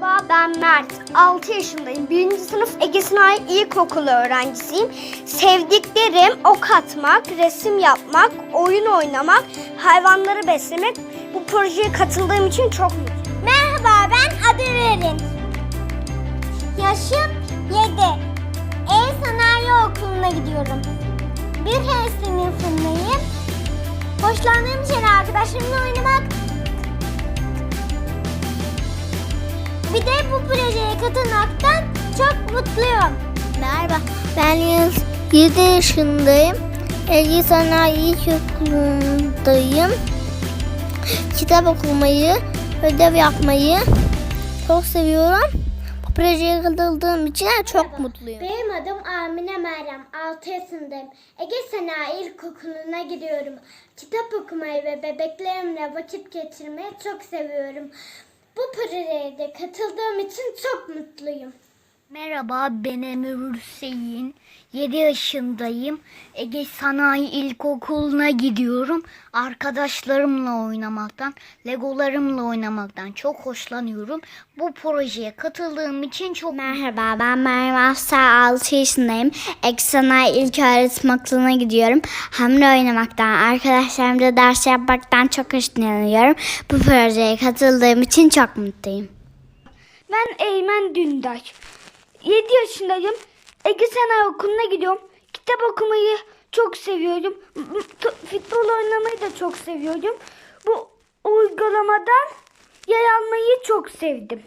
Merhaba ben Mert. 6 yaşındayım. 1. sınıf Ege Sınai İlkokulu öğrencisiyim. Sevdiklerim ok atmak, resim yapmak, oyun oynamak, hayvanları beslemek. Bu projeye katıldığım için çok mutluyum. Merhaba ben adı Verin. Yaşım 7. El Sanayi Okulu'na gidiyorum. Bir H sınıfındayım. Hoşlandığım şey arkadaşlarımla Bir de bu projeye katılmaktan çok mutluyum. Merhaba, ben Yunus. 7 yaşındayım. Ege Sanayi İlkokulu'ndayım. Kitap okumayı, ödev yapmayı çok seviyorum. Bu projeye katıldığım için çok mutluyum. Benim adım Amine Meryem. 6 yaşındayım. Ege Sanayi İlkokulu'na gidiyorum. Kitap okumayı ve bebeklerimle vakit geçirmeyi çok seviyorum. Bu projeye de katıldığım için çok mutluyum. Merhaba ben Emir Hüseyin. 7 yaşındayım. Ege Sanayi İlkokulu'na gidiyorum. Arkadaşlarımla oynamaktan, legolarımla oynamaktan çok hoşlanıyorum. Bu projeye katıldığım için çok Merhaba, ben Meryem Afsa, 6 yaşındayım. Eksana ilk öğretim okuluna gidiyorum. Hamle oynamaktan, arkadaşlarımla ders yapmaktan çok hoşlanıyorum. Bu projeye katıldığım için çok mutluyum. Ben Eymen Dündar. 7 yaşındayım. Ege Sanayi Okulu'na gidiyorum. Kitap okumayı çok seviyorum. Futbol oynamayı da çok seviyorum. Bu uygulamadan yer almayı çok sevdim.